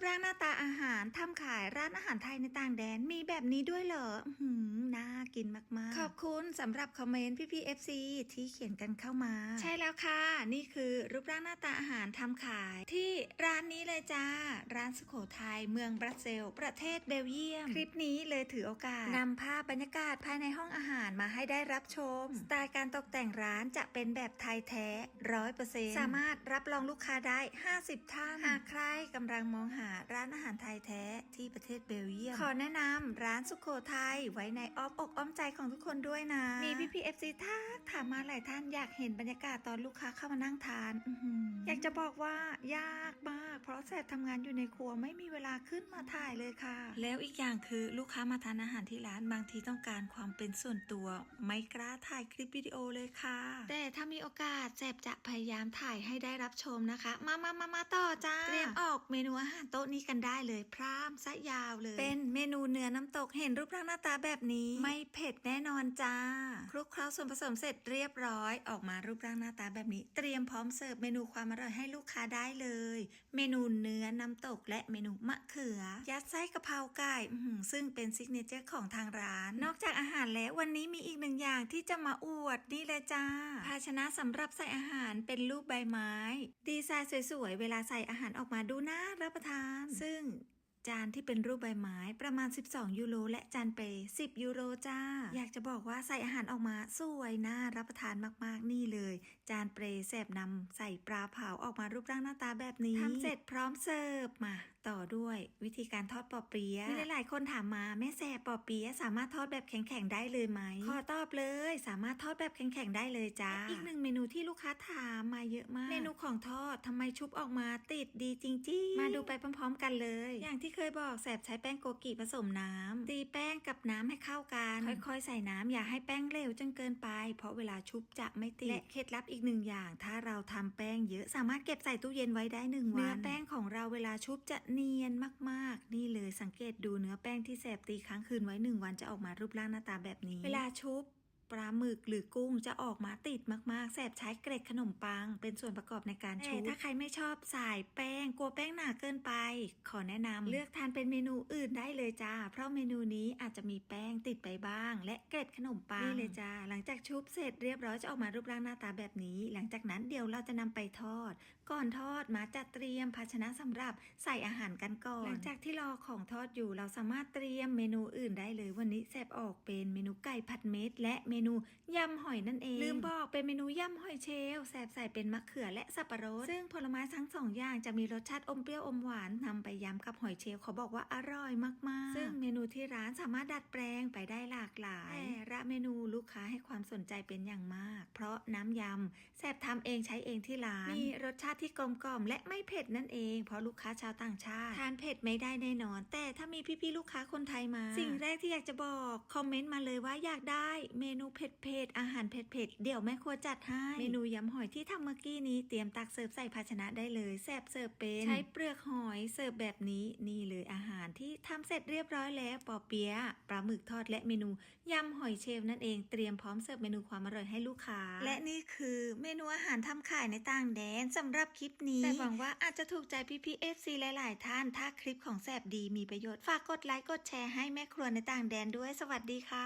ปร่างหน้าตาอาหารทำขายร้านอาหารไทยในต่างแดนมีแบบนี้ด้วยเหรออื้อหือน่ากินมากๆ ขอบคุณสำหรับคอมเมนต์พี่พีเอฟซีที่เขียนกันเข้ามา ใช่แล้วค่ะ นี่คือรูปร่างหน้าตาอาหารทำขาย ที่ร้านนี้เลยจ้า ร้านสุโขทัยเมืองบรัสเซล ประเทศเบลเยียม คลิปนี้เลยถือโอกาสนำภาพบรรยากาศภายในห้องอาหารมาให้ได้รับชม สไตล์การตกแต่งร้านจะเป็นแบบไทยแท้ร้อยเปอร์เซ็นต์สามารถรับรองลูกค้าได้ 50 ท่านหากใครกำลังมองหาร้านอาหารไทยแท้ที่ประเทศเบลเยียม ขอแนะนำร้านสุโขทัยไว้ในอ้อมอกอ้อมใจของทุกคนด้วยนะ มีพี่พีเอฟซีทักถามมาหลายท่านอยากเห็นบรรยากาศตอนลูกค้าเข้ามานั่งทานอื้อหืออยากจะบอกว่ายากมาก เพราะแสบทำงานอยู่ในครัวไม่มีเวลาขึ้นมาถ่ายเลยค่ะ แล้วอีกอย่างคือลูกค้ามาทานอาหารที่ร้านบางทีต้องการความเป็นส่วนตัว ไม่กล้าถ่ายคลิปวิดีโอเลยค่ะ แต่ถ้ามีโอกาสแสบจะพยายามถ่ายให้ได้รับชมนะคะ มามามามาต่อจ้าเตรียมออกเมนูอาหารโต๊ะนี้กันได้เลยพร่ามซะยาวเลย เป็นเมนูเนื้อน้ำตกเห็นรูปร่างหน้าตาแบบนี้ ไม่เผ็ดแน่นอนจ้าคลุกเคล้าส่วนผสมเสร็จเรียบร้อย ออกมารูปร่างหน้าตาแบบนี้ เตรียมพร้อมเสิร์ฟเมนูความอร่อยให้ลูกค้าได้เลย เมนูเนื้อน้ำตกและเมนูมะเขือ ยัดไส้กะเพราไก่ซึ่งเป็นซิกเนเจอร์ของทางร้าน นอกจากอาหารแล้ววันนี้มีอีกหนึ่งอย่างที่จะมาอวดนี่เลยจ้า ภาชนะสำหรับใส่อาหารเป็นรูปใบไม้ ดีไซน์สวยๆ เวลาใส่อาหารออกมาดูน่ารับประทาน ซึ่ง จานที่เป็นรูปใบไม้ประมาณ 12 ยูโรและจานเปย์10 ยูโรจ้า อยากจะบอกว่าใส่อาหารออกมาสวยน่ารับประทานมากๆนี่เลย จานเปรย์แสบนำใส่ปลาเผาออกมารูปร่างหน้าตาแบบนี้ทำเสร็จพร้อมเสิร์ฟมาต่อด้วยวิธีการทอดปอเปี๊ยะมีหลายๆคนถามมาแม่แสบปอเปี๊ยะสามารถทอดแบบแข็งๆได้เลยไหมขอตอบเลย สามารถทอดแบบแข็งๆได้เลยจ้าอีกหนึ่งเมนูที่ลูกค้าถามมาเยอะมาก เมนูของทอดทำไมชุบออกมาติดดีจริงๆ มาดูไปพร้อม ๆ กันเลย อย่างที่เคยบอกแสบใช้แป้งโกกิผสมน้ำตีแป้งกับน้ำให้เข้ากัน ค่อยๆ ใส่น้ำอย่าให้แป้งเหลวจนเกินไป เพราะเวลาชุบจะไม่ติดและเคล็ดลับอีกหนึ่งอย่าง ถ้าเราทำแป้งเยอะสามารถเก็บใส่ตู้เย็นไว้ได้หนึ่งวันเนื้อแป้งของเราเวลาชุบจะเนียนมากๆ นี่เลยสังเกตดูเนื้อแป้งที่แสบตีค้างคืนไว้หนึ่งวันจะออกมารูปร่างหน้าตาแบบนี้ เวลาชุบ ปลาหมึกหรือกุ้งจะออกมาติดมากๆ แสบใช้เกล็ดขนมปัง เป็นส่วนประกอบในการชุบถ้าใครไม่ชอบใส่แป้งกลัวแป้งหนาเกินไป ขอแนะนำเลือกทานเป็นเมนูอื่นได้เลยจ้า เพราะเมนูนี้อาจจะมีแป้งติดไปบ้าง และเกล็ดขนมปังนี่เลยจ้าหลังจากชุบเสร็จเรียบร้อยจะออกมารูปร่างหน้าตาแบบนี้ หลังจากนั้นเดี๋ยวเราจะนำไปทอด ก่อนทอดมาจัดเตรียมภาชนะสำหรับใส่อาหารกันก่อน หลังจากที่รอของทอดอยู่เราสามารถเตรียมเมนูอื่นได้เลย วันนี้แซบออกเป็นเมนูไก่ผัดเม็ดและเมนูยำหอยนั่นเอง ลืมบอกเป็นเมนูยำหอยเชลล์แซบใส่เป็นมะเขือและสับปะรด ซึ่งผลไม้ทั้งสองอย่างจะมีรสชาติอมเปรี้ยวอมหวานนำไปยำกับหอยเชลล์เขาบอกว่าอร่อยมากๆ ซึ่งเมนูที่ร้านสามารถดัดแปลงไปได้หลากหลายแต่ละเมนูลูกค้าให้ความสนใจเป็นอย่างมาก เพราะน้ำยำแซบทำเองใช้เองที่ร้านมีรสชาติที่กลมกล่อมและไม่เผ็ดนั่นเอง เพราะลูกค้าชาวต่างชาติ ทานเผ็ดไม่ได้แน่นอน แต่ถ้ามีพี่ๆลูกค้าคนไทยมา สิ่งแรกที่อยากจะบอก คอมเมนต์มาเลยว่าอยากได้เมนูเผ็ดๆอาหารเผ็ดๆเดี๋ยวแม่ครัวจัดให้ เมนูยำหอยที่ทำเมื่อกี้นี้เตรียมตักเสิร์ฟใส่ภาชนะได้เลยแซบเสิร์ฟเป็นใช้เปลือกหอยเสิร์ฟแบบนี้นี่เลยอาหารที่ทำเสร็จเรียบร้อยแล้วปอเปี๊ยะปลาหมึกทอดและเมนูยำหอยเชลนั่นเองเตรียมพร้อมเสิร์ฟเมนูความอร่อยให้ลูกค้า และนี่คือเมนูอาหารทำขายในต่างแดนสำหรับคลิปนี้แต่หวังว่าอาจจะถูกใจพี่พีเอฟซีหลาย ๆ ท่านถ้าคลิปของแสบดีมีประโยชน์ฝากกดไลค์กดแชร์ให้แม่ครัวในต่างแดนด้วยสวัสดีค่ะ